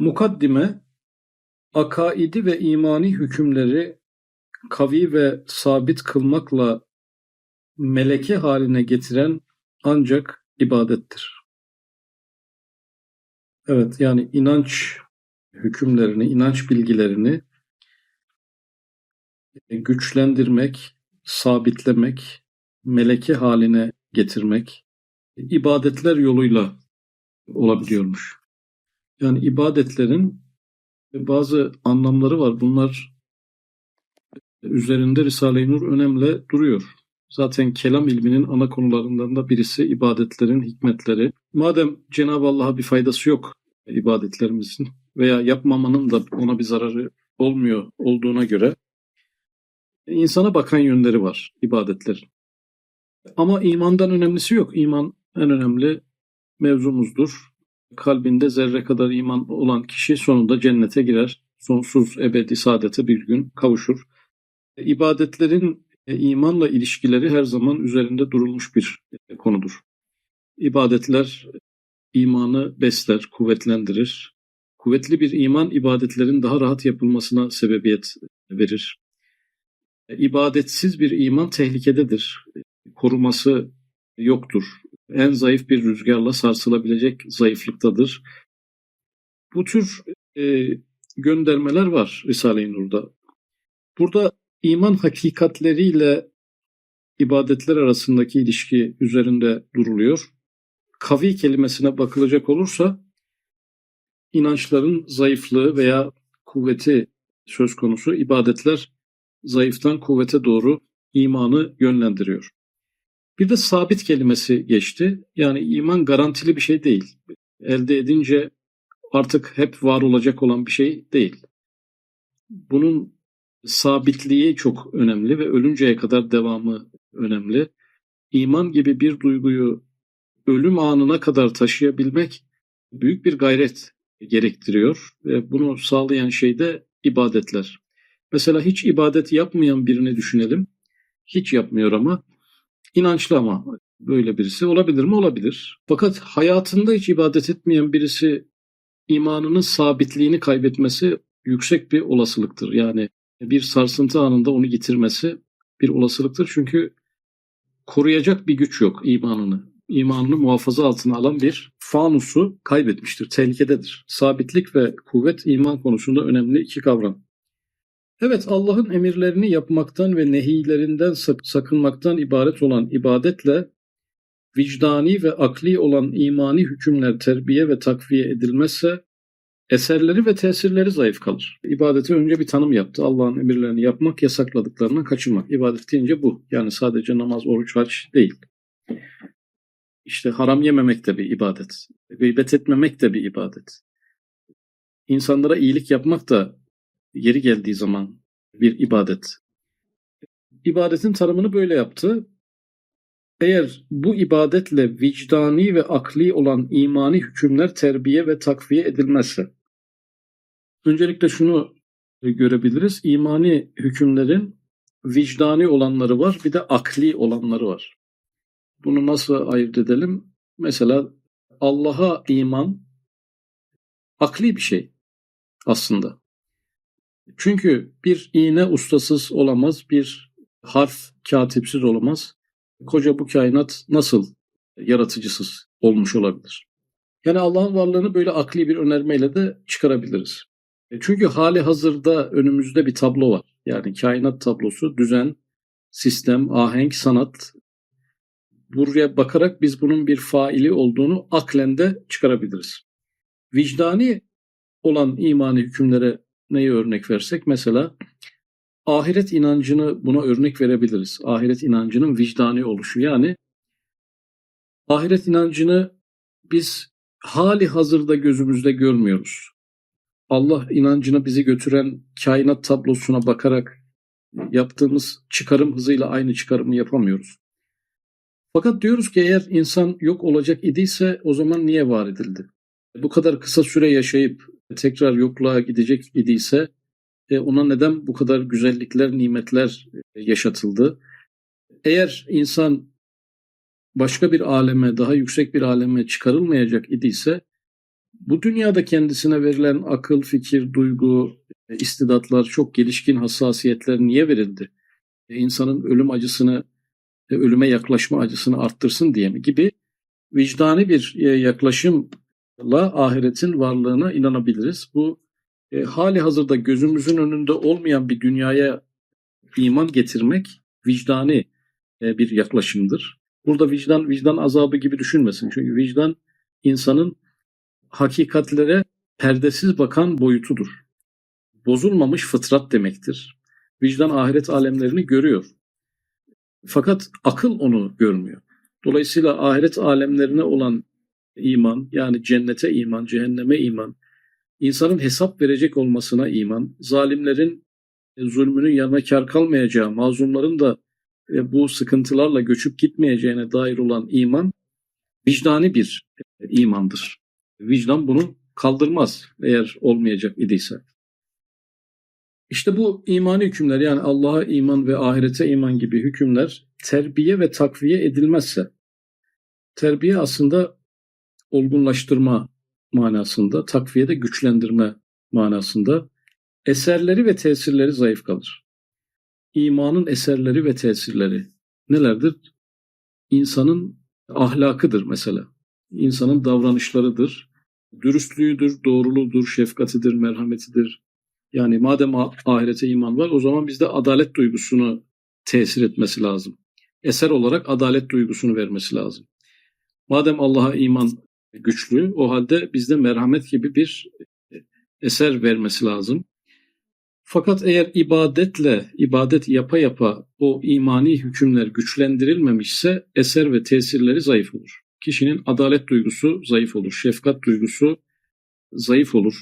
Mukaddime, akaidi ve imani hükümleri kavi ve sabit kılmakla meleke haline getiren ancak ibadettir. Evet yani inanç hükümlerini, inanç bilgilerini güçlendirmek, sabitlemek, meleke haline getirmek ibadetler yoluyla olabiliyormuş. Yani ibadetlerin bazı anlamları var. Bunlar üzerinde Risale-i Nur önemli duruyor. Zaten kelam ilminin ana konularından da birisi ibadetlerin hikmetleri. Madem Cenab-ı Allah'a bir faydası yok ibadetlerimizin veya yapmamanın da ona bir zararı olmuyor olduğuna göre insana bakan yönleri var ibadetlerin. Ama imandan önemlisi yok. İman en önemli mevzumuzdur. Kalbinde zerre kadar iman olan kişi sonunda cennete girer. Sonsuz ebedi saadete bir gün kavuşur. İbadetlerin e, imanla ilişkileri her zaman üzerinde durulmuş bir e, konudur. İbadetler imanı besler, kuvvetlendirir. Kuvvetli bir iman ibadetlerin daha rahat yapılmasına sebebiyet verir. E, ibadetsiz bir iman tehlikededir. Koruması yoktur. En zayıf bir rüzgarla sarsılabilecek zayıflıktadır. Bu tür e, göndermeler var Risale-i Nur'da. Burada iman hakikatleriyle ibadetler arasındaki ilişki üzerinde duruluyor. Kavi kelimesine bakılacak olursa inançların zayıflığı veya kuvveti söz konusu ibadetler zayıftan kuvvete doğru imanı yönlendiriyor. Bir de sabit kelimesi geçti. Yani iman garantili bir şey değil. Elde edince artık hep var olacak olan bir şey değil. Bunun sabitliği çok önemli ve ölünceye kadar devamı önemli. İman gibi bir duyguyu ölüm anına kadar taşıyabilmek büyük bir gayret gerektiriyor ve bunu sağlayan şey de ibadetler. Mesela hiç ibadet yapmayan birini düşünelim. Hiç yapmıyor ama inançlı ama böyle birisi olabilir mi? Olabilir. Fakat hayatında hiç ibadet etmeyen birisi imanının sabitliğini kaybetmesi yüksek bir olasılıktır. Yani bir sarsıntı anında onu getirmesi bir olasılıktır. Çünkü koruyacak bir güç yok imanını. İmanını muhafaza altına alan bir fanusu kaybetmiştir, tehlikededir. Sabitlik ve kuvvet iman konusunda önemli iki kavram. Evet Allah'ın emirlerini yapmaktan ve nehilerinden sakınmaktan ibaret olan ibadetle vicdani ve akli olan imani hükümler terbiye ve takviye edilmezse eserleri ve tesirleri zayıf kalır. İbadete önce bir tanım yaptı. Allah'ın emirlerini yapmak, yasakladıklarından kaçınmak. İbadet deyince bu. Yani sadece namaz, oruç, hac değil. İşte haram yememek de bir ibadet. Gıybet etmemek de bir ibadet. İnsanlara iyilik yapmak da yeri geldiği zaman bir ibadet. İbadetin tanımını böyle yaptı. Eğer bu ibadetle vicdani ve akli olan imani hükümler terbiye ve takviye edilmezse, Öncelikle şunu görebiliriz. İmani hükümlerin vicdani olanları var, bir de akli olanları var. Bunu nasıl ayırt edelim? Mesela Allah'a iman akli bir şey aslında. Çünkü bir iğne ustasız olamaz, bir harf katipsiz olamaz. Koca bu kainat nasıl yaratıcısız olmuş olabilir? Yani Allah'ın varlığını böyle akli bir önermeyle de çıkarabiliriz. E, çünkü hali hazırda önümüzde bir tablo var. Yani kainat tablosu, düzen, sistem, ahenk, sanat. Buraya bakarak biz bunun bir faili olduğunu aklen de çıkarabiliriz. Vicdani olan imani hükümlere neyi örnek versek? Mesela ahiret inancını buna örnek verebiliriz. Ahiret inancının vicdani oluşu. Yani ahiret inancını biz hali hazırda gözümüzde görmüyoruz. Allah inancına bizi götüren kainat tablosuna bakarak yaptığımız çıkarım hızıyla aynı çıkarımı yapamıyoruz. Fakat diyoruz ki eğer insan yok olacak idiyse o zaman niye var edildi? Bu kadar kısa süre yaşayıp tekrar yokluğa gidecek idiyse e, ona neden bu kadar güzellikler, nimetler yaşatıldı? Eğer insan başka bir aleme, daha yüksek bir aleme çıkarılmayacak idiyse Bu dünyada kendisine verilen akıl, fikir, duygu, e, istidatlar, çok gelişkin hassasiyetler niye verildi? E, insanın ölüm acısını, e, ölüme yaklaşma acısını arttırsın diye mi gibi vicdani bir e, yaklaşımla ahiretin varlığına inanabiliriz. Bu e, hali hazırda gözümüzün önünde olmayan bir dünyaya iman getirmek vicdani e, bir yaklaşımdır. Burada vicdan vicdan azabı gibi düşünmesin. Çünkü vicdan insanın hakikatlere perdesiz bakan boyutudur. Bozulmamış fıtrat demektir. Vicdan ahiret alemlerini görüyor. Fakat akıl onu görmüyor. Dolayısıyla ahiret alemlerine olan iman, yani cennete iman, cehenneme iman, insanın hesap verecek olmasına iman, zalimlerin zulmünün yanına kar kalmayacağı, mazlumların da e, bu sıkıntılarla göçüp gitmeyeceğine dair olan iman vicdani bir e, imandır. Vicdan bunu kaldırmaz eğer olmayacak idiyse. İşte bu imani hükümler yani Allah'a iman ve ahirete iman gibi hükümler terbiye ve takviye edilmezse terbiye aslında olgunlaştırma manasında, takviye de güçlendirme manasında eserleri ve tesirleri zayıf kalır. İmanın eserleri ve tesirleri nelerdir? İnsanın ahlakıdır mesela. İnsanın davranışlarıdır. Dürüstlüğüdür, doğruluğudur, şefkatidir, merhametidir. Yani madem ahirete iman var o zaman bizde adalet duygusunu tesir etmesi lazım. Eser olarak adalet duygusunu vermesi lazım. Madem Allah'a iman güçlü o halde bizde merhamet gibi bir eser vermesi lazım. Fakat eğer ibadetle, ibadet yapa yapa o imani hükümler güçlendirilmemişse eser ve tesirleri zayıf olur. Kişinin adalet duygusu zayıf olur, şefkat duygusu zayıf olur,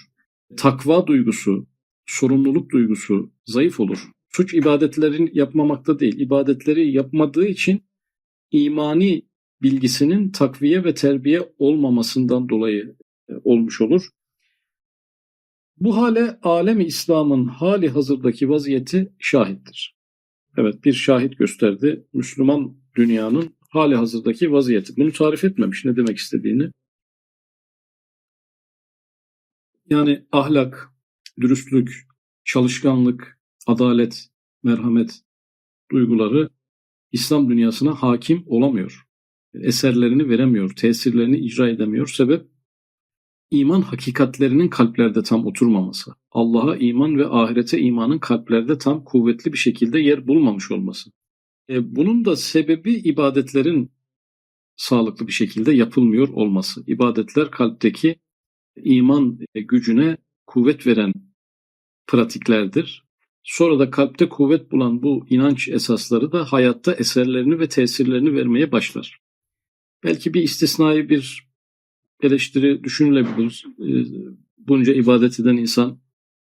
takva duygusu, sorumluluk duygusu zayıf olur. Suç ibadetlerin yapmamakta değil, ibadetleri yapmadığı için imani bilgisinin takviye ve terbiye olmamasından dolayı e, olmuş olur. Bu hale alemi İslam'ın hali hazırdaki vaziyeti şahittir. Evet bir şahit gösterdi. Müslüman dünyanın hali hazırdaki vaziyeti. Bunu tarif etmemiş ne demek istediğini. Yani ahlak, dürüstlük, çalışkanlık, adalet, merhamet duyguları İslam dünyasına hakim olamıyor. Eserlerini veremiyor, tesirlerini icra edemiyor. Sebep iman hakikatlerinin kalplerde tam oturmaması. Allah'a iman ve ahirete imanın kalplerde tam kuvvetli bir şekilde yer bulmamış olması. E, bunun da sebebi ibadetlerin sağlıklı bir şekilde yapılmıyor olması. İbadetler kalpteki iman gücüne kuvvet veren pratiklerdir. Sonra da kalpte kuvvet bulan bu inanç esasları da hayatta eserlerini ve tesirlerini vermeye başlar. Belki bir istisnai bir eleştiri düşünülebilir. Ee, bunca ibadet eden insan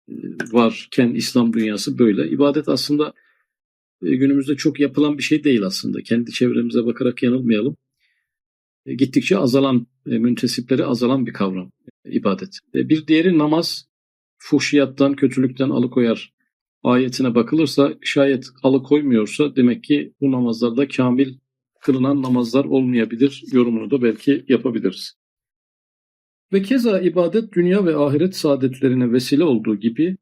e, varken İslam dünyası böyle. İbadet aslında e, günümüzde çok yapılan bir şey değil aslında. Kendi çevremize bakarak yanılmayalım. E, gittikçe azalan, müntesipleri azalan bir kavram ibadet. Bir diğeri namaz fuhşiyattan, kötülükten alıkoyar ayetine bakılırsa şayet alıkoymuyorsa demek ki bu namazlarda kamil kılınan namazlar olmayabilir yorumunu da belki yapabiliriz. Ve keza ibadet dünya ve ahiret saadetlerine vesile olduğu gibi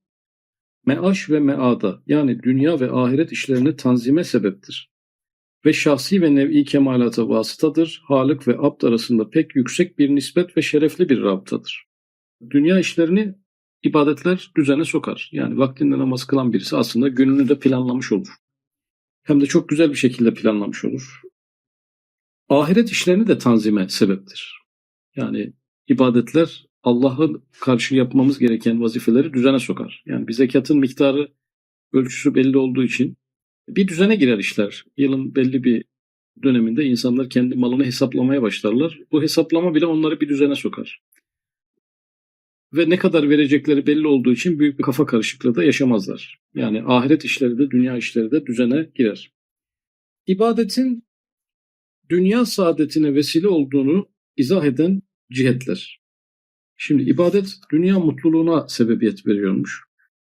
meaş ve meada yani dünya ve ahiret işlerini tanzime sebeptir. Ve şahsi ve nev'i kemalata vasıtadır. Halık ve abd arasında pek yüksek bir nispet ve şerefli bir rabıtadır. Dünya işlerini ibadetler düzene sokar. Yani vaktinde namaz kılan birisi aslında gününü de planlamış olur. Hem de çok güzel bir şekilde planlamış olur. Ahiret işlerini de tanzime sebeptir. Yani ibadetler Allah'ın karşı yapmamız gereken vazifeleri düzene sokar. Yani bir zekatın miktarı ölçüsü belli olduğu için bir düzene girer işler. Yılın belli bir döneminde insanlar kendi malını hesaplamaya başlarlar. Bu hesaplama bile onları bir düzene sokar ve ne kadar verecekleri belli olduğu için büyük bir kafa karışıklığı da yaşamazlar. Yani ahiret işleri de dünya işleri de düzene girer. İbadetin dünya saadetine vesile olduğunu izah eden cihetler. Şimdi ibadet dünya mutluluğuna sebebiyet veriyormuş.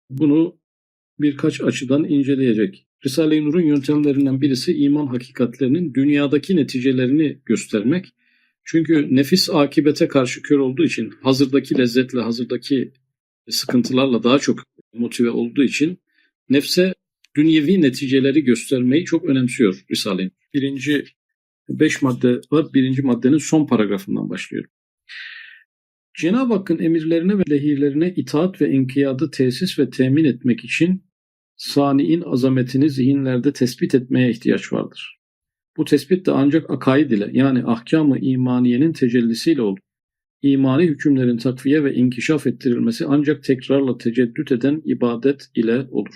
Bunu birkaç açıdan inceleyecek. Risale-i Nur'un yöntemlerinden birisi iman hakikatlerinin dünyadaki neticelerini göstermek Çünkü nefis akibete karşı kör olduğu için hazırdaki lezzetle, hazırdaki sıkıntılarla daha çok motive olduğu için nefse dünyevi neticeleri göstermeyi çok önemsiyor Risale-i Birinci beş madde var. Birinci maddenin son paragrafından başlıyorum. Cenab-ı Hakk'ın emirlerine ve lehirlerine itaat ve enkiyadı tesis ve temin etmek için sani'in azametini zihinlerde tespit etmeye ihtiyaç vardır. Bu tespit de ancak akaid ile yani ahkam-ı imaniyenin tecellisiyle olur. İmani hükümlerin takviye ve inkişaf ettirilmesi ancak tekrarla teceddüt eden ibadet ile olur.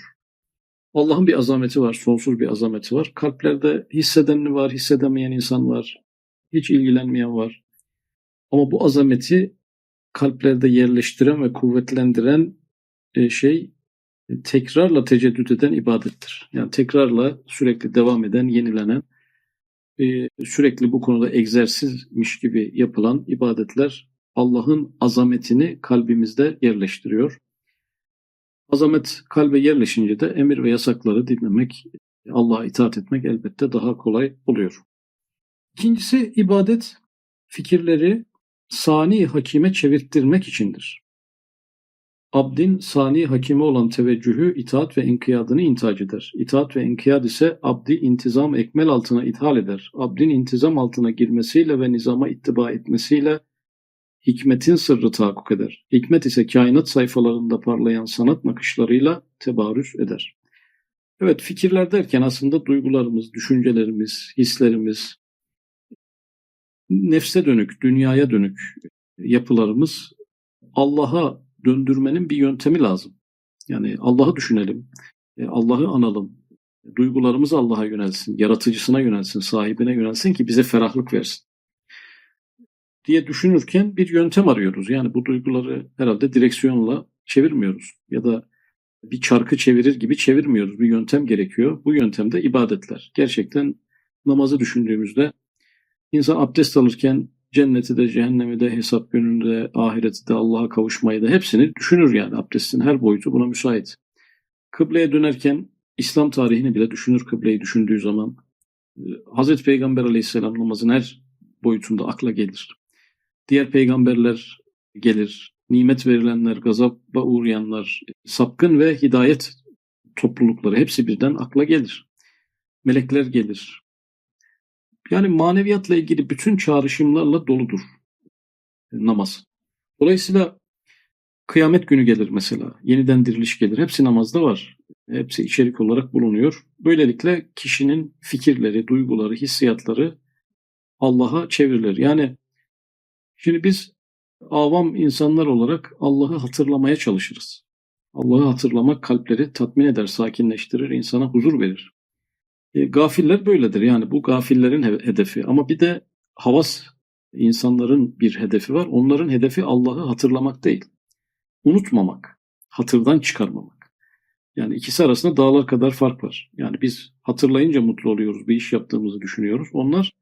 Allah'ın bir azameti var, sonsuz bir azameti var. Kalplerde hisseden var, hissedemeyen insan var. Hiç ilgilenmeyen var. Ama bu azameti kalplerde yerleştiren ve kuvvetlendiren e, şey e, tekrarla teceddüt eden ibadettir. Yani tekrarla sürekli devam eden, yenilenen, e, sürekli bu konuda egzersizmiş gibi yapılan ibadetler Allah'ın azametini kalbimizde yerleştiriyor. Azamet kalbe yerleşince de emir ve yasakları dinlemek, Allah'a itaat etmek elbette daha kolay oluyor. İkincisi ibadet fikirleri sani hakime çevirttirmek içindir. Abdin sani hakime olan teveccühü, itaat ve inkiyadını intac eder. İtaat ve inkiyad ise abdi intizam ekmel altına ithal eder. Abdin intizam altına girmesiyle ve nizama ittiba etmesiyle hikmetin sırrı tahakkuk eder. Hikmet ise kainat sayfalarında parlayan sanat nakışlarıyla tebarüz eder. Evet fikirler derken aslında duygularımız, düşüncelerimiz, hislerimiz, nefse dönük, dünyaya dönük yapılarımız Allah'a döndürmenin bir yöntemi lazım. Yani Allah'ı düşünelim, e, Allah'ı analım, duygularımız Allah'a yönelsin, yaratıcısına yönelsin, sahibine yönelsin ki bize ferahlık versin diye düşünürken bir yöntem arıyoruz. Yani bu duyguları herhalde direksiyonla çevirmiyoruz ya da bir çarkı çevirir gibi çevirmiyoruz. Bir yöntem gerekiyor. Bu yöntemde ibadetler. Gerçekten namazı düşündüğümüzde insan abdest alırken cenneti de cehennemi de hesap gününde ahireti de Allah'a kavuşmayı da hepsini düşünür yani abdestin her boyutu buna müsait. Kıbleye dönerken İslam tarihini bile düşünür kıbleyi düşündüğü zaman. Hazreti Peygamber aleyhisselam namazın her boyutunda akla gelir. Diğer peygamberler gelir. Nimet verilenler, gazaba uğrayanlar, sapkın ve hidayet toplulukları hepsi birden akla gelir. Melekler gelir. Yani maneviyatla ilgili bütün çağrışımlarla doludur namaz. Dolayısıyla kıyamet günü gelir mesela. Yeniden diriliş gelir. Hepsi namazda var. Hepsi içerik olarak bulunuyor. Böylelikle kişinin fikirleri, duyguları, hissiyatları Allah'a çevrilir. Yani Şimdi biz avam insanlar olarak Allah'ı hatırlamaya çalışırız. Allah'ı hatırlamak kalpleri tatmin eder, sakinleştirir, insana huzur verir. E, gafiller böyledir. Yani bu gafillerin hedefi. Ama bir de havas insanların bir hedefi var. Onların hedefi Allah'ı hatırlamak değil. Unutmamak, hatırdan çıkarmamak. Yani ikisi arasında dağlar kadar fark var. Yani biz hatırlayınca mutlu oluyoruz, bir iş yaptığımızı düşünüyoruz. Onlar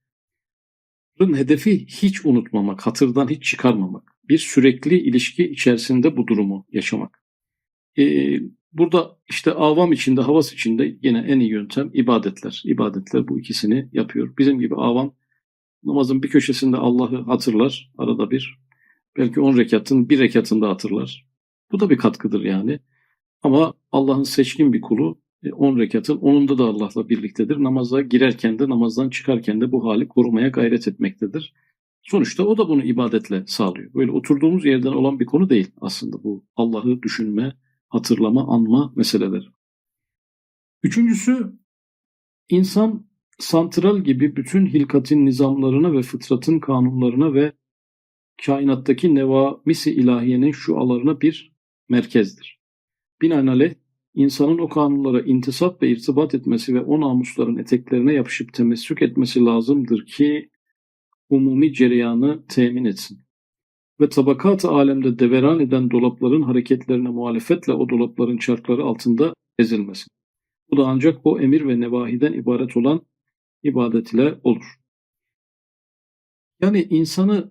hedefi hiç unutmamak, hatırdan hiç çıkarmamak. Bir sürekli ilişki içerisinde bu durumu yaşamak. Ee, burada işte avam içinde, havas içinde yine en iyi yöntem ibadetler. İbadetler bu ikisini yapıyor. Bizim gibi avam namazın bir köşesinde Allah'ı hatırlar arada bir. Belki on rekatın bir rekatında hatırlar. Bu da bir katkıdır yani. Ama Allah'ın seçkin bir kulu 10 e, rekatın onunda da Allah'la birliktedir. Namaza girerken de namazdan çıkarken de bu hali korumaya gayret etmektedir. Sonuçta o da bunu ibadetle sağlıyor. Böyle oturduğumuz yerden olan bir konu değil aslında bu Allah'ı düşünme, hatırlama, anma meseleleri. Üçüncüsü insan santral gibi bütün hilkatin nizamlarına ve fıtratın kanunlarına ve kainattaki nevamisi ilahiyenin şu alarına bir merkezdir. Binaenaleyh insanın o kanunlara intisap ve irtibat etmesi ve o namusların eteklerine yapışıp temessük etmesi lazımdır ki umumi cereyanı temin etsin. Ve tabakat-ı alemde deveran eden dolapların hareketlerine muhalefetle o dolapların çarkları altında ezilmesin. Bu da ancak o emir ve nevahiden ibaret olan ibadet ile olur. Yani insanı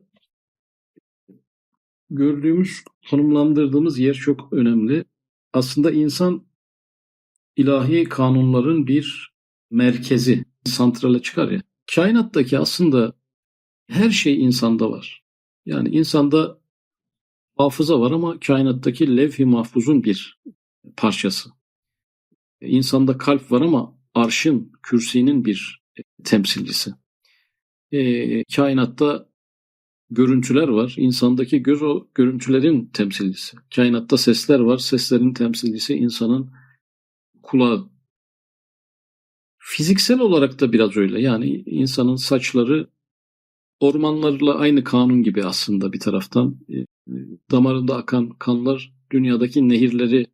gördüğümüz, konumlandırdığımız yer çok önemli. Aslında insan ilahi kanunların bir merkezi, santrale çıkar ya. Kainattaki aslında Her şey insanda var. Yani insanda hafıza var ama kainattaki levh-i mahfuzun bir parçası. İnsanda kalp var ama arşın, kürsinin bir temsilcisi. E, kainatta görüntüler var. İnsandaki göz o görüntülerin temsilcisi. Kainatta sesler var. Seslerin temsilcisi insanın kulağı. Fiziksel olarak da biraz öyle. Yani insanın saçları ormanlarla aynı kanun gibi aslında bir taraftan. E, damarında akan kanlar dünyadaki nehirleri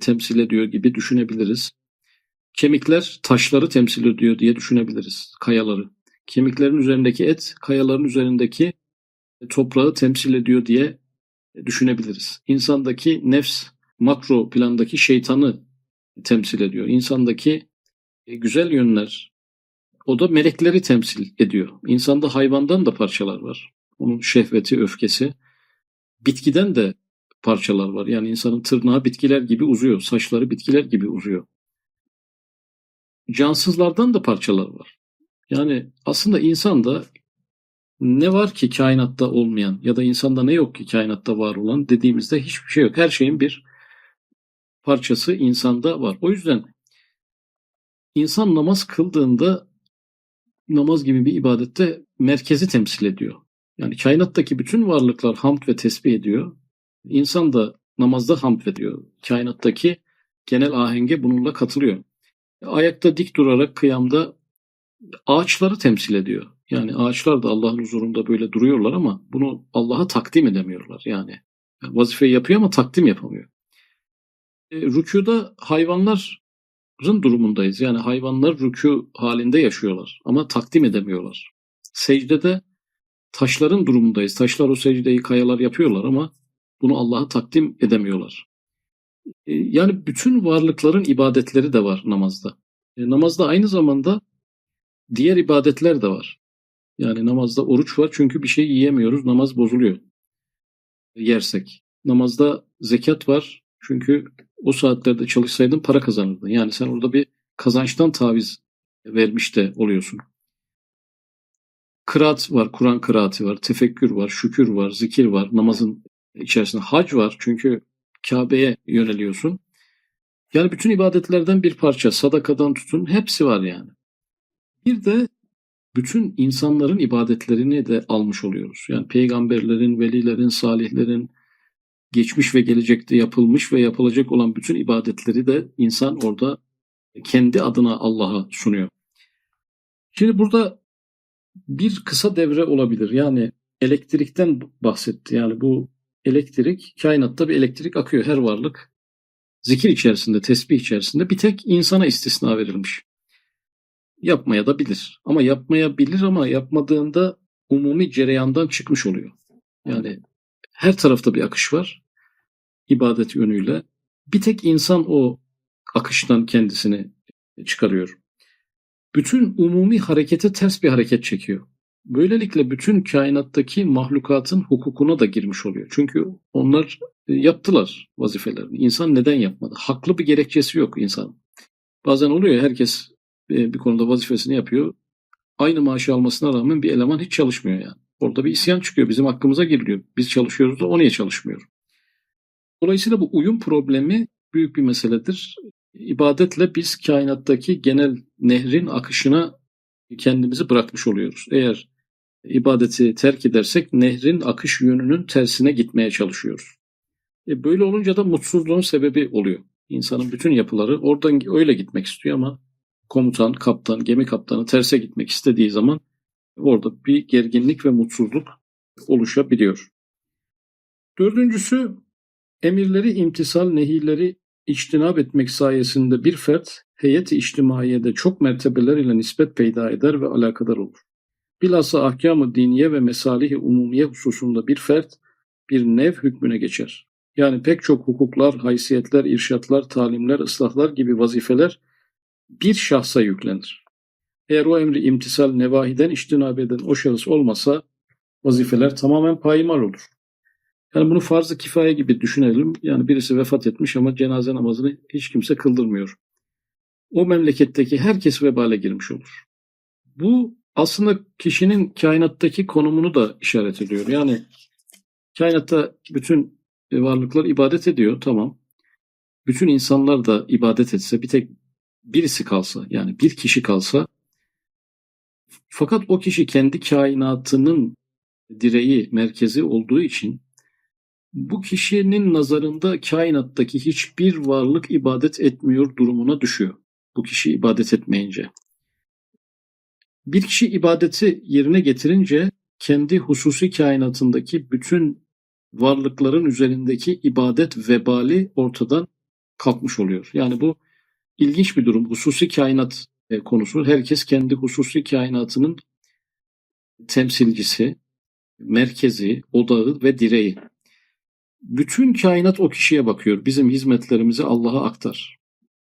temsil ediyor gibi düşünebiliriz. Kemikler taşları temsil ediyor diye düşünebiliriz. Kayaları. Kemiklerin üzerindeki et, kayaların üzerindeki toprağı temsil ediyor diye düşünebiliriz. İnsandaki nefs makro plandaki şeytanı temsil ediyor. İnsandaki güzel yönler o da melekleri temsil ediyor. İnsanda hayvandan da parçalar var. Onun şehveti, öfkesi. Bitkiden de parçalar var. Yani insanın tırnağı bitkiler gibi uzuyor. Saçları bitkiler gibi uzuyor. Cansızlardan da parçalar var. Yani aslında insanda ne var ki kainatta olmayan ya da insanda ne yok ki kainatta var olan dediğimizde hiçbir şey yok. Her şeyin bir parçası insanda var. O yüzden insan namaz kıldığında namaz gibi bir ibadette merkezi temsil ediyor. Yani kainattaki bütün varlıklar hamd ve tesbih ediyor. İnsan da namazda hamd ediyor. Kainattaki genel ahenge bununla katılıyor. Ayakta dik durarak kıyamda ağaçları temsil ediyor. Yani ağaçlar da Allah'ın huzurunda böyle duruyorlar ama bunu Allah'a takdim edemiyorlar. Yani vazifeyi yapıyor ama takdim yapamıyor. E, rükuda hayvanların durumundayız. Yani hayvanlar rükû halinde yaşıyorlar ama takdim edemiyorlar. Secdede taşların durumundayız. Taşlar o secdeyi kayalar yapıyorlar ama bunu Allah'a takdim edemiyorlar. E, yani bütün varlıkların ibadetleri de var namazda. E, namazda aynı zamanda diğer ibadetler de var. Yani namazda oruç var çünkü bir şey yiyemiyoruz. Namaz bozuluyor. Yersek. Namazda zekat var çünkü o saatlerde çalışsaydın para kazanırdın. Yani sen orada bir kazançtan taviz vermiş de oluyorsun. Kıraat var, Kur'an kıraati var, tefekkür var, şükür var, zikir var, namazın içerisinde hac var çünkü Kabe'ye yöneliyorsun. Yani bütün ibadetlerden bir parça, sadakadan tutun hepsi var yani. Bir de bütün insanların ibadetlerini de almış oluyoruz. Yani peygamberlerin, velilerin, salihlerin, geçmiş ve gelecekte yapılmış ve yapılacak olan bütün ibadetleri de insan orada kendi adına Allah'a sunuyor. Şimdi burada bir kısa devre olabilir. Yani elektrikten bahsetti. Yani bu elektrik, kainatta bir elektrik akıyor. Her varlık zikir içerisinde, tesbih içerisinde bir tek insana istisna verilmiş yapmaya da bilir. Ama yapmaya bilir ama yapmadığında umumi cereyandan çıkmış oluyor. Yani her tarafta bir akış var ibadet yönüyle. Bir tek insan o akıştan kendisini çıkarıyor. Bütün umumi harekete ters bir hareket çekiyor. Böylelikle bütün kainattaki mahlukatın hukukuna da girmiş oluyor. Çünkü onlar yaptılar vazifelerini. İnsan neden yapmadı? Haklı bir gerekçesi yok insan. Bazen oluyor herkes e, bir konuda vazifesini yapıyor. Aynı maaşı almasına rağmen bir eleman hiç çalışmıyor yani. Orada bir isyan çıkıyor. Bizim hakkımıza giriliyor. Biz çalışıyoruz da o niye çalışmıyor? Dolayısıyla bu uyum problemi büyük bir meseledir. İbadetle biz kainattaki genel nehrin akışına kendimizi bırakmış oluyoruz. Eğer ibadeti terk edersek nehrin akış yönünün tersine gitmeye çalışıyoruz. E böyle olunca da mutsuzluğun sebebi oluyor. İnsanın bütün yapıları oradan öyle gitmek istiyor ama komutan, kaptan, gemi kaptanı terse gitmek istediği zaman orada bir gerginlik ve mutsuzluk oluşabiliyor. Dördüncüsü emirleri imtisal, nehirleri içtinab etmek sayesinde bir fert heyet-i içtimaiyede çok mertebeler ile nispet peyda eder ve alakadar olur. Bilhassa ahkam-ı diniye ve mesalih-i umumiye hususunda bir fert bir nev hükmüne geçer. Yani pek çok hukuklar, haysiyetler, irşatlar, talimler, ıslahlar gibi vazifeler bir şahsa yüklenir. Eğer o emri imtisal nevahiden iştinab eden o şahıs olmasa vazifeler tamamen payimal olur. Yani bunu farz-ı kifaye gibi düşünelim. Yani birisi vefat etmiş ama cenaze namazını hiç kimse kıldırmıyor. O memleketteki herkes vebale girmiş olur. Bu aslında kişinin kainattaki konumunu da işaret ediyor. Yani kainatta bütün varlıklar ibadet ediyor tamam. Bütün insanlar da ibadet etse bir tek birisi kalsa yani bir kişi kalsa fakat o kişi kendi kainatının direği, merkezi olduğu için bu kişinin nazarında kainattaki hiçbir varlık ibadet etmiyor durumuna düşüyor. Bu kişi ibadet etmeyince. Bir kişi ibadeti yerine getirince kendi hususi kainatındaki bütün varlıkların üzerindeki ibadet vebali ortadan kalkmış oluyor. Yani bu ilginç bir durum. Hususi kainat e, konusu. Herkes kendi hususi kainatının temsilcisi, merkezi, odağı ve direği. Bütün kainat o kişiye bakıyor. Bizim hizmetlerimizi Allah'a aktar.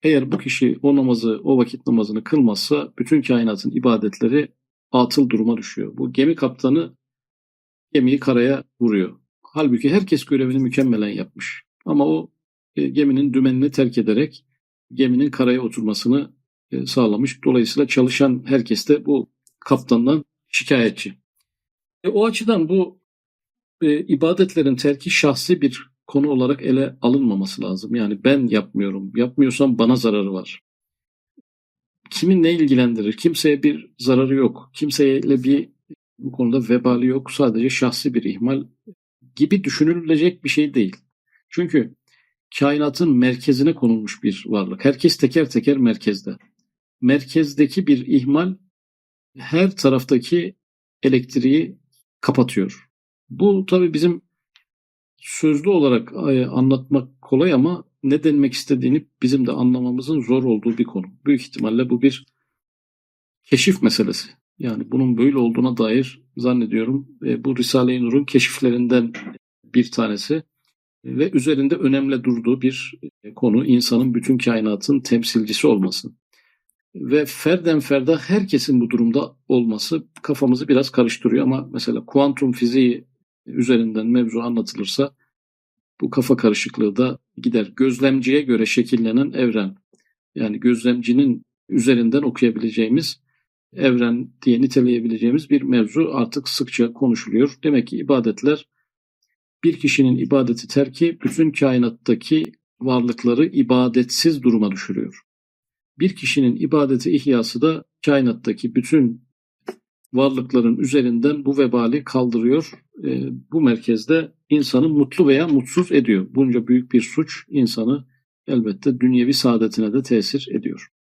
Eğer bu kişi o namazı, o vakit namazını kılmazsa bütün kainatın ibadetleri atıl duruma düşüyor. Bu gemi kaptanı gemiyi karaya vuruyor. Halbuki herkes görevini mükemmelen yapmış. Ama o e, geminin dümenini terk ederek geminin karaya oturmasını sağlamış. Dolayısıyla çalışan herkes de bu kaptandan şikayetçi. E, o açıdan bu e, ibadetlerin terki şahsi bir konu olarak ele alınmaması lazım. Yani ben yapmıyorum, yapmıyorsam bana zararı var. Kimin ne ilgilendirir? Kimseye bir zararı yok. Kimseyle bir bu konuda vebali yok. Sadece şahsi bir ihmal gibi düşünülecek bir şey değil. Çünkü kainatın merkezine konulmuş bir varlık. Herkes teker teker merkezde. Merkezdeki bir ihmal her taraftaki elektriği kapatıyor. Bu tabii bizim sözlü olarak e, anlatmak kolay ama ne denmek istediğini bizim de anlamamızın zor olduğu bir konu. Büyük ihtimalle bu bir keşif meselesi. Yani bunun böyle olduğuna dair zannediyorum e, bu Risale-i Nur'un keşiflerinden bir tanesi ve üzerinde önemli durduğu bir e, konu insanın bütün kainatın temsilcisi olması. Ve ferden ferda herkesin bu durumda olması kafamızı biraz karıştırıyor ama mesela kuantum fiziği üzerinden mevzu anlatılırsa bu kafa karışıklığı da gider. Gözlemciye göre şekillenen evren yani gözlemcinin üzerinden okuyabileceğimiz evren diye niteleyebileceğimiz bir mevzu artık sıkça konuşuluyor. Demek ki ibadetler bir kişinin ibadeti terki bütün kainattaki varlıkları ibadetsiz duruma düşürüyor. Bir kişinin ibadeti ihyası da kainattaki bütün varlıkların üzerinden bu vebali kaldırıyor. E, bu merkezde insanı mutlu veya mutsuz ediyor. Bunca büyük bir suç insanı elbette dünyevi saadetine de tesir ediyor.